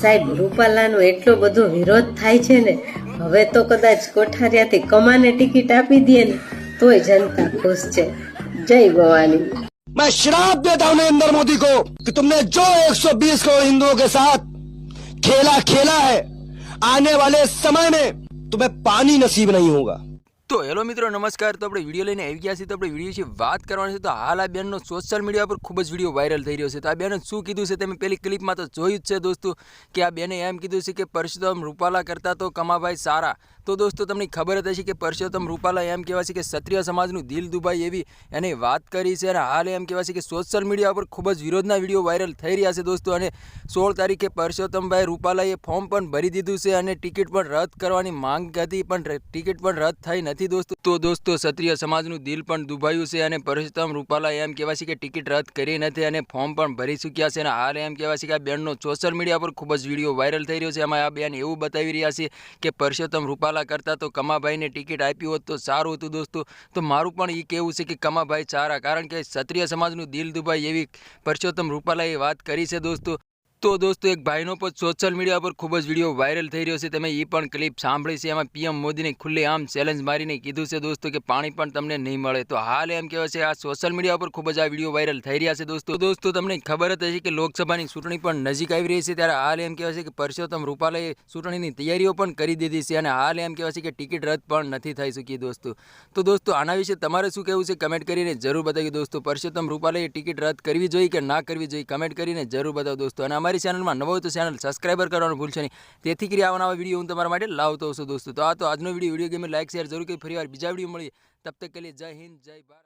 સાહેબ રૂપાલાનો એટલો બધો વિરોધ થાય છે ને હવે તો કદાચ કોઠારિયાથી કમાને ટિકિટ આપી દે ને તોય જનતા ખુશ છે જય ભવાની मैं श्राप देता हूं नरेंद्र मोदी को कि तुमने जो 120 करोड़ हिंदुओं के साथ खेला खेला है आने वाले समय में तुम्हें पानी नसीब नहीं होगा તો હેલો મિત્રો, નમસ્કાર. તો આપણે વીડિયો લઈને આવી ગયા છીએ. તો આપણે વીડિયો વિશે વાત કરવાની છે. તો હાલ આ બેનનો સોશિયલ મીડિયા પર ખૂબ જ વીડિયો વાયરલ થઈ રહ્યો છે. તો આ બેને શું કીધું છે તમે પેલી ક્લિપમાં તો જોયું જ છે દોસ્તો, કે આ બેને એમ કીધું છે કે પરસોત્તમ રૂપાલા કરતાં તો કમાભાઈ સારા. તો દોસ્તો, તમને ખબર જ હશે કે પરસોત્તમ રૂપાલા એમ કહેવાય છે કે ક્ષત્રિય સમાજનું દિલ દુભાઈ એવી એની વાત કરી છે અને હાલ એમ કહેવાય છે કે સોશિયલ મીડિયા પર ખૂબ જ વિરોધના વીડિયો વાયરલ થઈ રહ્યા છે દોસ્તો અને સોળ તારીખે પરસોત્તમભાઈ રૂપાલાએ ફોર્મ પણ ભરી દીધું છે અને ટિકિટ પણ રદ કરવાની માંગ હતી, પણ ટિકિટ પણ રદ થઈ નથી દોસ્તો. તો દોસ્તો, ક્ષત્રિય સમાજનું દિલ પણ દુભાયું છે અને પરસોત્તમ રૂપાલા એમ કહેવાય છે કે ટિકિટ રદ કરી નથી અને ફોર્મ પણ ભરી ચૂક્યા છે અને હાલ એમ કહેવાય છે કે આ બેનનો સોશિયલ મીડિયા પર ખૂબ જ વીડિયો વાયરલ થઈ રહ્યો છે. એમાં આ બેન એવું બતાવી રહ્યા છે કે પરસોત્તમ રૂપાલા કરતાં તો કમાભાઈને ટિકિટ આપી હોત તો સારું હતું દોસ્તો. તો મારું પણ એ કહેવું છે કે કમાભાઈ સારા. કારણ કે ક્ષત્રિય સમાજનું દિલ દુભાઈ એવી પરસોત્તમ રૂપાલાએ વાત કરી છે દોસ્તો. તો દોસ્તો, એક ભાઈનો પણ સોશિયલ મીડિયા પર ખૂબ જ વીડિયો વાયરલ થઈ રહ્યો છે. તમે એ પણ ક્લિપ સાંભળી છે. એમાં પીએમ મોદીને ખુલ્લે આમ ચેલેન્જ મારીને કીધું છે દોસ્તો કે પાણી પણ તમને નહીં મળે. તો હાલ એમ કહેવાય છે, આ સોશિયલ મીડિયા પર ખૂબ જ આ વીડિયો વાયરલ થઈ રહ્યા છે દોસ્તો. દોસ્તો, તમને ખબર જ હશે કે લોકસભાની ચૂંટણી પણ નજીક આવી રહી છે. ત્યારે હાલ એમ કહેવાય છે કે પરસોત્તમ રૂપાલાએ ચૂંટણીની તૈયારીઓ પણ કરી દીધી છે અને હાલ એમ કહેવાય છે કે ટિકિટ રદ પણ નથી થઈ શકી દોસ્તો. તો દોસ્તો, આના વિશે તમારે શું કહેવું છે? કમેન્ટ કરીને જરૂર બતાવી દોસ્તો. પરસોત્તમ રૂપાલાએ ટિકિટ રદ કરવી જોઈએ કે ના કરવી જોઈએ? કમેન્ટ કરીને જરૂર બતાવો દોસ્તો. અને અમારી ચેનલમાં નવો હોય તો ચેનલ સબસ્ક્રાઈબર કરવાનું ભૂલશો નહીં. તેથી કરી આવા નવા વીડિયો હું તમારા માટે લાવતો છું દોસ્તો. તો આ તો આજનો video video game like, share જરૂર કરી ફરીવાર બીજા વીડિયો મળીએ. તબ તક કે લીએ જય હિન્દ, જય ભારત.